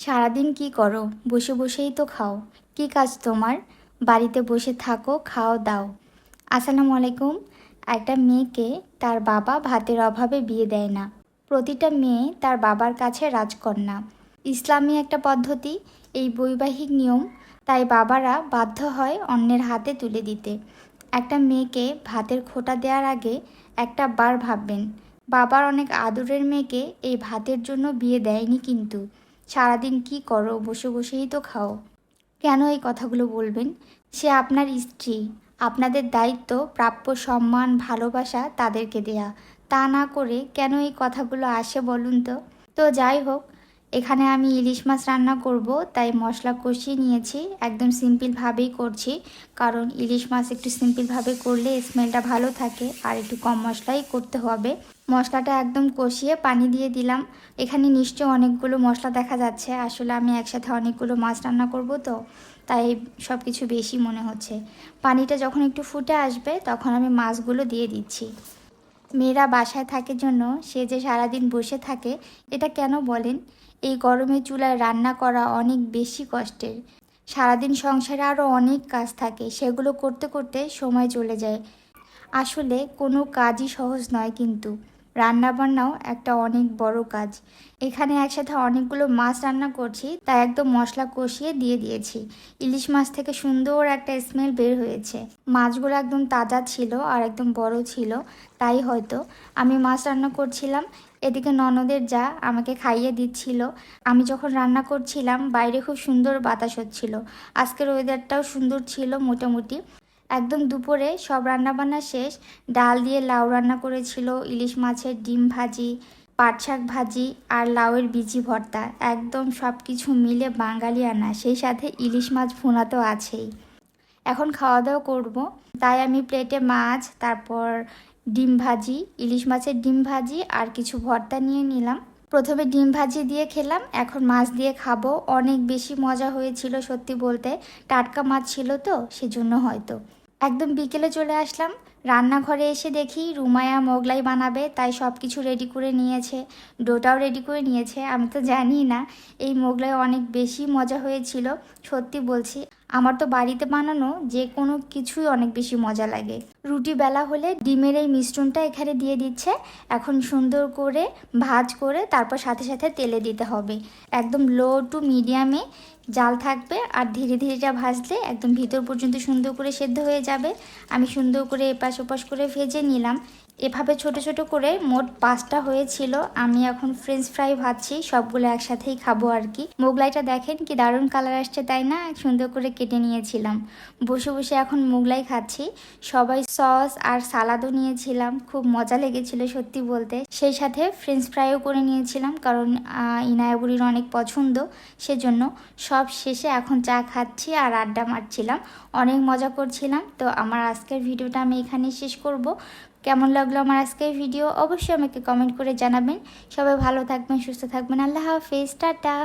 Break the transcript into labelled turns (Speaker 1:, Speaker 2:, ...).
Speaker 1: সারাদিন কি করো? বসে বসেই তো খাও। কি কাজ তোমার? বাড়িতে বসে থাকো, খাও, দাও। আসসালামু আলাইকুম। একটা মেয়েকে তার বাবা ভাতের অভাবে বিয়ে দেয় না। প্রতিটা মেয়ে তার বাবার কাছে রাজকন্যা। ইসলামী একটা পদ্ধতি, এই বৈবাহিক নিয়ম। তাই বাবারা বাধ্য হয় অন্যের হাতে তুলে দিতে। একটা মেয়েকে ভাতের খোটা দেওয়ার আগে একটা বার ভাববেন, বাবার অনেক আদরের মেয়েকে এই ভাতের জন্য বিয়ে দেয়নি কিন্তু। সারাদিন কি করো, বসে বসেই তো খাও। কেন এই কথাগুলো বলবেন? সে আপনার স্ত্রী। আপনাদের দায়িত্ব, প্রাপ্য সম্মান, ভালোবাসা তাদেরকে দেয়া। তা না করে কেন এই কথাগুলো আসে বলুন তো? তো যাই হোক, এখানে আমি ইলিশ মাছ রান্না করব, তাই মশলা কষিয়ে নিয়েছি। একদম সিম্পলভাবেই করছি, কারণ ইলিশ মাছ একটু সিম্পলভাবে করলে স্মেলটা ভালো থাকে, আর একটু কম মশলাই করতে হবে। মশলাটা একদম কষিয়ে পানি দিয়ে দিলাম। এখানে নিশ্চয় অনেকগুলো মশলা দেখা যাচ্ছে। আসলে আমি একসাথে অনেকগুলো মাছ রান্না করব তো, তাই সব কিছু বেশি মনে হচ্ছে। পানিটা যখন একটু ফুটে আসবে, তখন আমি মাছগুলো দিয়ে দিচ্ছি। মেয়েরা বাসায় থাকে জন্য, সে যে সারাদিন বসে থাকে, এটা কেন বলেন? এই গরমে চুলায় রান্না করা অনেক বেশি কষ্টের। সারাদিন সংসারে আরও অনেক কাজ থাকে, সেগুলো করতে করতে সময় চলে যায়। আসলে কোনো কাজই সহজ নয় কিন্তু। রান্নাবান্নাও একটা অনেক বড় কাজ। এখানে একসাথে অনেকগুলো মাছ রান্না করছি, তাই একদম মশলা কষিয়ে দিয়ে দিয়েছি। ইলিশ মাছ থেকে সুন্দর একটা স্মেল বের হয়েছে। মাছগুলো একদম তাজা ছিল আর একদম বড় ছিল, তাই হয়তো। আমি মাছ রান্না করছিলাম, এদিকে ননদের যা আমাকে খাইয়ে দিচ্ছিল। আমি যখন রান্না করছিলাম, বাইরে খুব সুন্দর বাতাস হচ্ছিল। আজকের ওয়েদারটাও সুন্দর ছিল মোটামুটি। একদম দুপুরে সব রান্নাবান্না শেষ। ডাল দিয়ে লাউ রান্না করেছিল, ইলিশ মাছের ডিম ভাজি, পাট শাক ভাজি আর লাউয়ের বিচি ভর্তা। একদম সব কিছু মিলে বাঙালি আনা সেই সাথে ইলিশ মাছ ভুনা তো আছেই। এখন খাওয়া দাওয়া করব। তাই আমি প্লেটে মাছ, তারপর ডিম ভাজি, ইলিশ মাছের ডিম ভাজি আর কিছু ভর্তা নিয়ে নিলাম। প্রথমে ডিম ভাজি দিয়ে খেলাম, এখন মাছ দিয়ে খাব। অনেক বেশি মজা হয়েছিল সত্যি বলতে। টাটকা মাছ ছিল তো, সেজন্য হয়তো। একদম বিকেলে চলে আসলাম। রান্নাঘরে এসে দেখি রুমায়া মোগলাই বানাবে, তাই সব কিছু রেডি করে নিয়েছে। ডোটাও রেডি করে নিয়েছে, আমি তো জানি না এই মোগলাই অনেক বেশি মজা হয়েছিল, সত্যি বলছি। আমার তো বাড়িতে বানানো যে কোনো কিছুই অনেক বেশি মজা লাগে। রুটি বেলা হলে ডিমের এই মিশ্রণটা এখানে দিয়ে দিচ্ছে। এখন সুন্দর করে ভাজ করে তারপর সাথে সাথে তেলে দিতে হবে। একদম লো টু মিডিয়ামে জাল থাকবে আর ধীরে ধীরে যা ভাজলে একদম ভিতর পর্যন্ত সুন্দর করে সেদ্ধ হয়ে যাবে। আমি সুন্দর করে এপাশ ওপাশ করে ভেজে নিলাম। এভাবে ছোট ছোট করে মোট পাঁচটা হয়েছিল। আমি এখন ফ্রেঞ্চ ফ্রাই ভাজছি, সবগুলো একসাথেই খাব আর কি। মোগলাইটা দেখেন কি দারুণ কালার আসছে, তাই না? সুন্দর করে কেটে নিয়েছিলাম। বসে বসে এখন মোগলাই খাচ্ছি। সবাই সস আর সালাদও নিয়েছিলাম। খুব মজা লেগেছিল সত্যি বলতে। সেই সাথে ফ্রেঞ্চ ফ্রাইও করে নিয়েছিলাম কারণ ইনায়াবুড়ির অনেক পছন্দ। সেজন্য সব শেষে এখন চা খাচ্ছি আর আড্ডা মারছিলাম। অনেক মজা করছিলাম। তো আমার আজকের ভিডিওটা আমি এখানেই শেষ করব। কেমন লাগল আমার আজকের ভিডিও? অবশ্যই আমাকে কমেন্ট করে জানাবেন। সবাই ভালো থাকবেন, সুস্থ থাকবেন। আল্লাহ হাফেজ। টাটা।